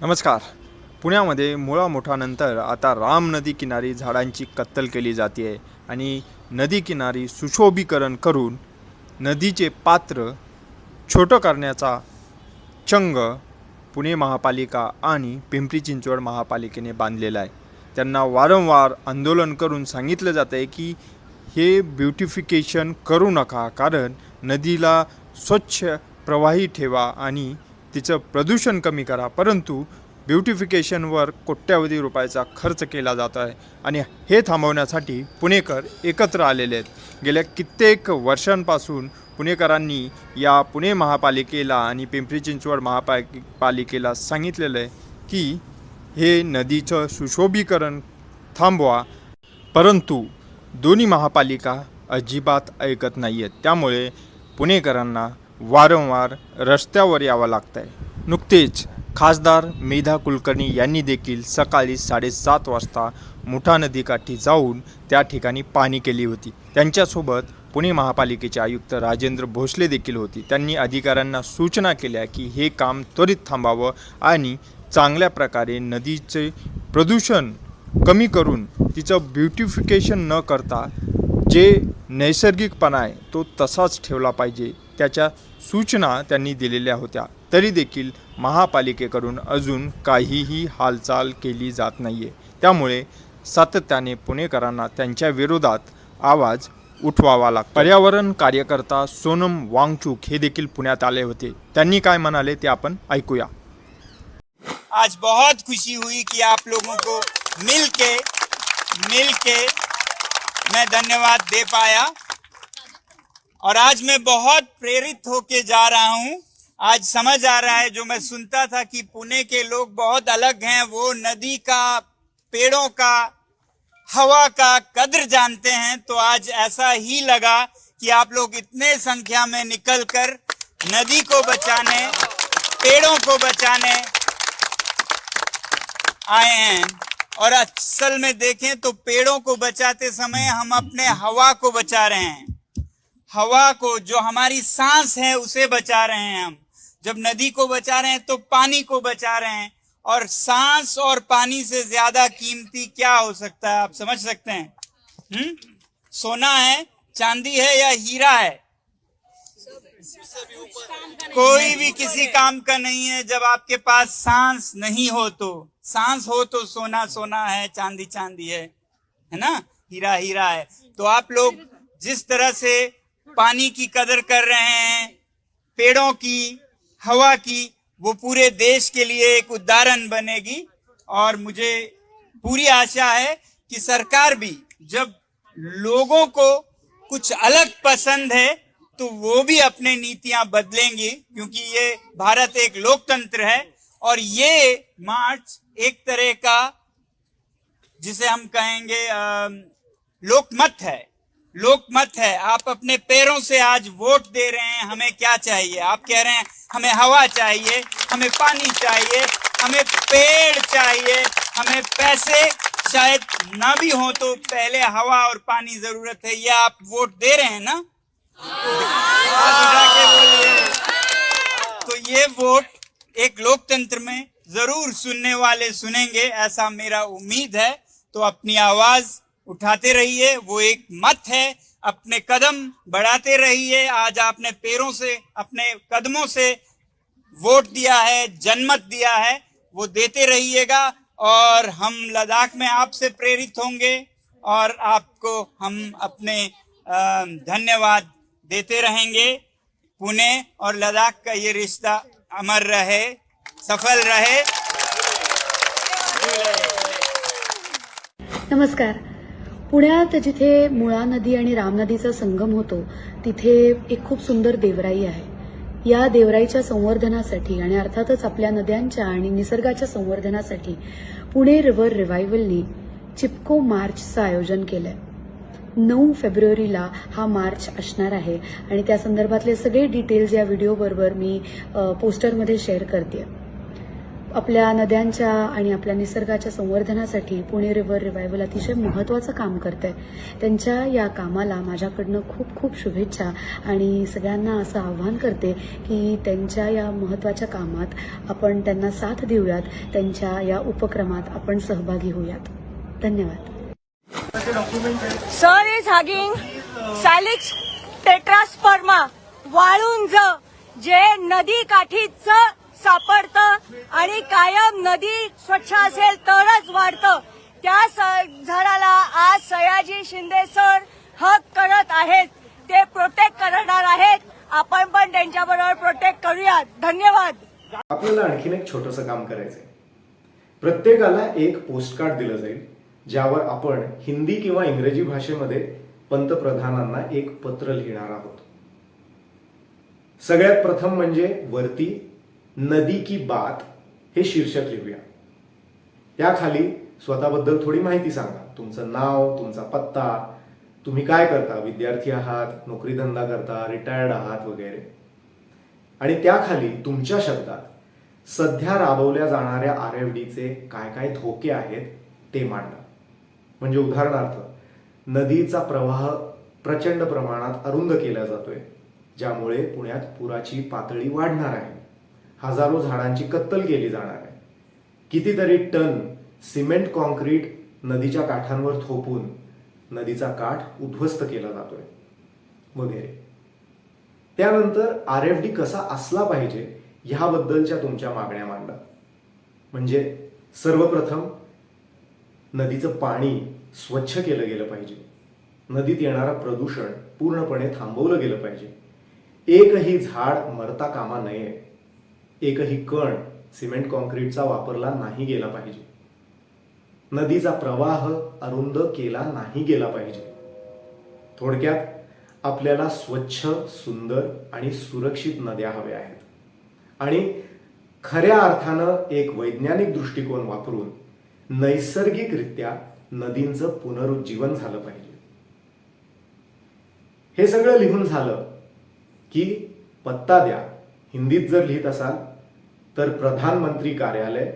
नमस्कार. पुण्यामध्ये मुळा मोठानंतर आता राम नदी किनारी झाडांची कत्तल केली जाते आहे आणि नदी किनारी सुशोभीकरण करून नदीचे पात्र छोटं करण्याचा चंग पुणे महापालिका आणि पिंपरी चिंचवड महापालिकेने बांधलेला आहे. त्यांना वारंवार आंदोलन करून सांगितलं जातं आहे की हे ब्युटिफिकेशन करू नका कारण नदीला स्वच्छ प्रवाही ठेवा आणि तिचं प्रदूषण कमी करा परंतु ब्युटिफिकेशनवर कोट्यावधी रुपयाचा खर्च केला जात आहे आणि हे थांबवण्यासाठी पुणेकर एकत्र आलेले आहेत. गेल्या कित्येक वर्षांपासून पुणेकरांनी या पुणे महापालिकेला आणि पिंपरी चिंचवड महापालिके पालिकेला सांगितलेलं आहे की हे नदीचं सुशोभीकरण थांबवा परंतु दोन्ही महापालिका अजिबात ऐकत नाही आहेत त्यामुळे पुणेकरांना वारंवार रस्त्यावर यावं लागतं आहे नुकतेच खासदार मेधा कुलकर्णी यांनी देखील सकाळी साडेसात वाजता मुठा नदीकाठी जाऊन त्या ठिकाणी पाणी केली होती. त्यांच्यासोबत पुणे महापालिकेचे आयुक्त राजेंद्र भोसले देखील होती. त्यांनी अधिकाऱ्यांना सूचना केल्या की हे काम त्वरित थांबावं आणि चांगल्या प्रकारे नदीचे प्रदूषण कमी करून तिचं ब्युटिफिकेशन न करता जे नैसर्गिकपणा आहे तो तसाच ठेवला पाहिजे. त्याच्या सूचना त्यांनी दिलेल्या होत्या. तरी देखील महापालिकेकडून अजून काहीही हालचाल केली जात नाही आहे त्यामुळे सातत्याने पुणेकरांना त्यांच्या विरोधात आवाज उठवावा लागतो. पर्यावरण कार्यकर्ता सोनम वांगचूक हे देखील पुण्यात आले होते. त्यांनी काय म्हणाले ते आपण ऐकूया. आज बहुत खुशी हुई कि आप लोगों को मिल के मिल के मैं धन्यवाद दे पाया. और आज मैं बहुत प्रेरित होके जा रहा हूँ। आज समझ आ रहा है, जो मैं सुनता था कि पुणे के लोग बहुत अलग हैं, वो नदी का, पेड़ों का, हवा का कद्र जानते हैं। तो आज ऐसा ही लगा कि आप लोग इतने संख्या में निकलकर नदी को बचाने, पेड़ों को बचाने आए हैं। और असल में देखें तो पेड़ों को बचाते समय हम अपने हवा को बचा रहे हैं। हवा को, जो हमारी सांस है, उसे बचा रहे हैं हम। जब नदी को बचा रहे हैं तो पानी को बचा रहे हैं। और सांस और पानी से ज़्यादा कीमती क्या हो सकता है, आप समझ सकते हैं? हम्म? सोना है, चांदी है या हीरा है? कोई भी किसी काम का नहीं है, जब आपके पास सांस नहीं हो तो। सांस हो तो सोना सोना है, चांदी चांदी है। है ना? हीरा हीरा है। तो आप लोग जिस तरह से पानी की कदर कर रहे हैं, पेड़ों की, हवा की, वो पूरे देश के लिए एक उदाहरण बनेगी। और मुझे पूरी आशा है कि सरकार भी जब लोगों को कुछ अलग पसंद है तो वो भी अपने नीतियाँ बदलेंगी, क्योंकि ये भारत एक लोकतंत्र है। और ये मार्च एक तरह का, जिसे हम कहेंगे लोकमत है। लोकमत है। आप अपने पैरों से आज वोट दे रहे हैं। हमें क्या चाहिए? आप कह रहे हैं, हमें हवा चाहिए, हमें पानी चाहिए, हमें पेड़ चाहिए, हमें पैसे शायद ना भी हो तो पहले हवा और पानी ज़रूरत है। ये आप वोट दे रहे हैं ना? तो ये वोट एक लोकतंत्र में ज़रूर सुनने वाले सुनेंगे, ऐसा मेरा उम्मीद है। तो अपनी आवाज़ उठाते रहिए, वो एक मत है। अपने कदम बढ़ाते रहिए। आज आपने पैरों से, अपने कदमों से वोट दिया है, जनमत दिया है, वो देते रहिएगा और हम लद्दाख में आपसे प्रेरित होंगे और आपको हम अपने धन्यवाद देते रहेंगे। पुणे और लद्दाख का ये रिश्ता अमर रहे, सफल रहे। नमस्कार। पुण्यात जिथे मुळा नदी आणि राम नदीचा संगम होतो तिथे एक खूप सुंदर देवराई आहे. या देवराईच्या संवर्धनासाठी आणि अर्थातच आपल्या नद्यांच्या आणि निसर्गाच्या संवर्धनासाठी पुणे रिव्हर रिव्हायवलनी चिपको मार्चचं आयोजन केलंय. नऊ फेब्रुवारीला हा मार्च असणार आहे आणि त्या संदर्भातले सगळे डिटेल्स या व्हिडिओबरोबर मी पोस्टरमध्ये शेअर करते आपल्या नद्यांच्या आणि आपल्या निसर्गाच्या संवर्धनासाठी पुणे रिव्हर रिवायवल अतिशय महत्त्वाचं काम करते त्यांच्या या कामाला माझ्याकडनं खूप खूप शुभेच्छा आणि सगळ्यांना असं आव्हान करते की त्यांच्या या महत्त्वाच्या कामात आपण त्यांना साथ देऊयात त्यांच्या या उपक्रमात आपण सहभागी होऊयात. धन्यवाद. Sir is hanging salix tetrasperma Walunj जे नदी काठीचं सापडतं आणि कायम नदी स्वच्छ असेल तरच वाढतं. त्या झाडाला आज सयाजी शिंदे सर हक करत आहेत. ते प्रोटेक्ट करणार आहेत. आपण पण त्यांच्याबरोबर प्रोटेक्ट करूयात. धन्यवाद. आपल्याला आणखीन एक छोटस काम करायचंय. प्रत्येकाला एक पोस्टकार्ड दिलं जाईल ज्यावर आपण हिंदी किंवा इंग्रजी भाषेमध्ये पंतप्रधानांना एक पत्र लिहिणार आहोत. सगळ्यात प्रथम म्हणजे वरती नदी की बात हे शीर्षक लिहूया. त्याखाली स्वतःबद्दल थोडी माहिती सांगा. तुमचं नाव तुमचा पत्ता तुम्ही काय करता? विद्यार्थी आहात नोकरी धंदा करता रिटायर्ड आहात वगैरे. आणि त्याखाली तुमच्या शब्दात सध्या राबवल्या जाणाऱ्या आर एफ डीचे काय काय धोके आहेत ते मांडा. म्हणजे उदाहरणार्थ नदीचा प्रवाह प्रचंड प्रमाणात अरुंद केला जातोय ज्यामुळे पुण्यात पुराची पातळी वाढणार आहे. हजारो झाडांची कत्तल केली जाणार आहे. कितीतरी टन सिमेंट कॉन्क्रीट नदीच्या काठांवर थोपून नदीचा काठ उद्ध्वस्त केला जातोय. वगैरे. त्यानंतर आर एफ डी कसा असला पाहिजे ह्याबद्दलच्या तुमच्या मागण्या मांडा. म्हणजे सर्वप्रथम नदीचं पाणी स्वच्छ केलं गेलं पाहिजे. नदीत येणारा प्रदूषण पूर्णपणे थांबवलं गेलं पाहिजे. एकही झाड मरता कामा नये. एकही कण सिमेंट कॉन्क्रीटचा वापरला नाही गेला पाहिजे. नदीचा प्रवाह अरुंद केला नाही गेला पाहिजे. थोडक्यात आपल्याला स्वच्छ सुंदर आणि सुरक्षित नद्या हव्या आहेत. आणि खऱ्या अर्थानं एक वैज्ञानिक दृष्टिकोन वापरून नैसर्गिकरित्या नदींचं पुनरुज्जीवन झालं पाहिजे. हे सगळं लिहून झालं की पत्ता द्या. हिंदीत जर लिहित असाल तर प्रधानमंत्री कार्यालय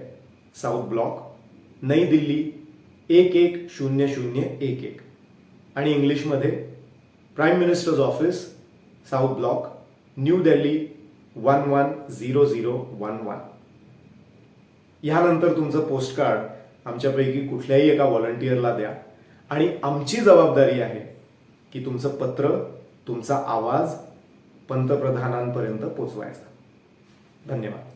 साऊथ ब्लॉक नई दिल्ली एक एक शून्य शून्य एक एक. आणि इंग्लिशमध्ये prime minister's office south block new Delhi one one zero zero one one. ह्यानंतर तुमचं पोस्टकार्ड आमच्यापैकी कुठल्याही एका व्हॉलंटियरला द्या. आणि आमची जबाबदारी आहे की तुमचं पत्र तुमचा आवाज पंतप्रधानांपर्यंत पोचवायचा. धन्यवाद.